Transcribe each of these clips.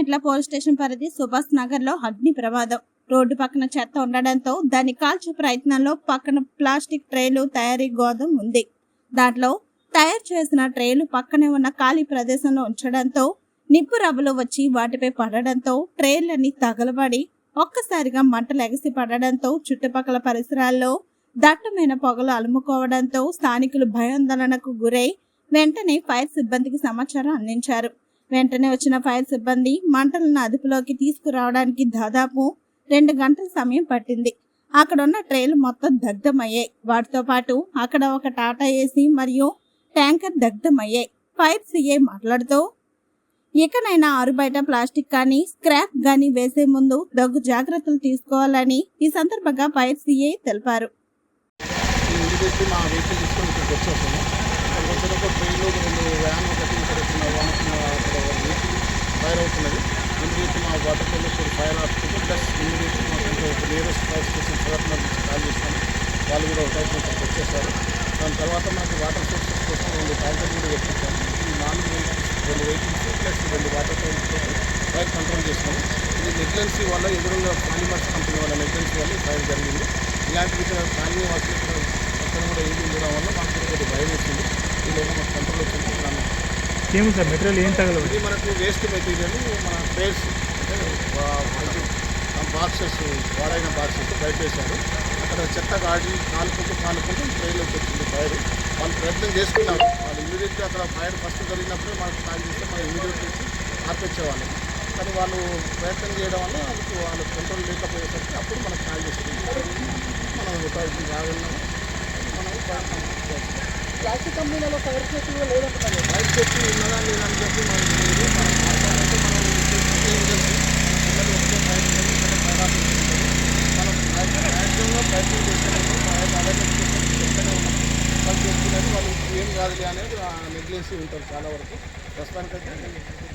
ఆరుమెట్ల police station పరిధి సుభాష్ నగర్లో అగ్ని ప్రమాదం. రోడ్డు పక్కన చెత్త ఉండడంతో దాన్ని కాల్చే ప్రయత్నంలో పక్కన ప్లాస్టిక్ ట్రేలు తయారీ గోదం ఉంది. దాంట్లో తయారు చేసిన ట్రేలు పక్కనే ఉన్న ఖాళీ ప్రదేశంలో ఉంచడంతో నిప్పు రవ్వలు వచ్చి వాటిపై పడడంతో ట్రేలన్నీ తగలబడి ఒక్కసారిగా మంటలు ఎగసి పడడంతో చుట్టుపక్కల పరిసరాల్లో దట్టమైన పొగలు అలుముకోవడంతో స్థానికులు భయాందోళనకు గురై వెంటనే ఫైర్ సిబ్బందికి సమాచారం అందించారు. వెంటనే వచ్చిన ఫైర్ సిబ్బంది మంటలను అదుపులోకి తీసుకురావడానికి దాదాపు రెండు గంటల సమయం పట్టింది. అక్కడున్న ట్రైలు మొత్తం దగ్ధమయ్యాయి. వాటితో పాటు అక్కడ ఒక టాటా ఏసీ మరియు ట్యాంకర్ దగ్ధమయ్యాయి. ఫైర్ సిఐ మాట్లాడుతూ ఇకనైనా ఆరు బయట ప్లాస్టిక్ కానీ స్క్రాప్ కానీ వేసే ముందు దగ్గు జాగ్రత్తలు తీసుకోవాలని ఈ సందర్భంగా ఫైర్ సిఐ తెలిపారు. మా వెహికల్ తీసుకొని ఇక్కడికి వచ్చేసాము ఇక్కడికి వచ్చినప్పుడు ట్రైన్లో రెండు వ్యాన్ ఒకటి ఇక్కడ వచ్చిన వ్యాన్ వచ్చిన అక్కడ వెహికల్ ఫైర్ అవుతున్నది ఇమీడియట్ మా water police fire hospital plus immediate మా ఒక నియరెస్ట్ ఫైర్ స్టేషన్ నుంచి కాల్ చేస్తాము వాళ్ళు కూడా ఒక టైప్ ఇక్కడికి వచ్చేసారు. దాని తర్వాత మాకు వాటర్ సోర్సెస్ కోసం రెండు ట్యాంకర్ కూడా పెట్టించాము ఈ నాలుగు వెహికల్స్ రెండు వెహికల్స్ ప్లస్ రెండు వాటర్ ట్యాంక్స్ ఫైర్ కంట్రోల్ చేసినాము ఇది నెగ్లెన్సీ వల్ల ఎదురుగా పాలిమర్స్ కంపెనీ వాళ్ళ నెగ్లెన్సీ వల్ల ఫైర్ జరిగింది. ఇలాంటి ఇక్కడ కాలనీ వాసులు ఇక్కడ అక్కడ కూడా ఏది ఉండడం వల్ల మాకు కూడా కొద్దిగా భయం వచ్చింది ఈ లోపల మాకు కంట్రోల్ వచ్చింది. ఏమి సార్? మెటీరియల్ ఏం తగలదు ఇది మనకు వేస్ట్ మెటీరియల్ మన అంటే బాక్సెస్ వాడైన బాక్సెస్ బయట వేశారు అక్కడ చెత్త గాడి కాలుకుంటూ కాలుకుంటూ ట్రైన్లోకి వచ్చింది ఫైర్ వాళ్ళు ప్రయత్నం చేసుకున్నారు. వాళ్ళు ఇమీడియట్గా అక్కడ ఫైర్ ఫస్ట్ జరిగినప్పుడే మనకు కాల్ చేస్తే మనం ఇమీడియట్ నుంచి ఆర్పించేవాళ్ళం కానీ వాళ్ళు ప్రయత్నం చేయడం వల్ల వాళ్ళకి వాళ్ళు కంట్రోల్ లేకపోయేసరికి అప్పుడు మనకు కాల్ చేస్తుంది మనం రాగలిగినాము మనం ఫైర్ ప్లాస్టిక్ కంపెనీలలో ఫైర్ సేఫ్టీ లేదంటున్నారు. బైక్ సేఫ్టీ ఉన్నదా లేదని చెప్పి మనం మాట్లాడంటే మనం ఏజెన్సీ పిల్లలు వస్తే బయట వెళ్ళి ఇక్కడ ఫైర్ ఆఫీస్ ఉంటుంది మనం మ్యాక్సిమంగా ప్రయత్నం చేస్తున్నాము ఫైర్ అవేర్నెస్ కోసం చెప్తూనే ఉన్నాం వాళ్ళు చెప్తున్నారు వాళ్ళు ఏం కాదులే అనేది నెగ్లెన్సీ ఉంటారు చాలా వరకు. ప్రస్తుతానికైతే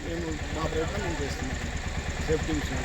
మేము మా ప్రయత్నం మేము చేస్తున్నాం. సేఫ్టీ విషయం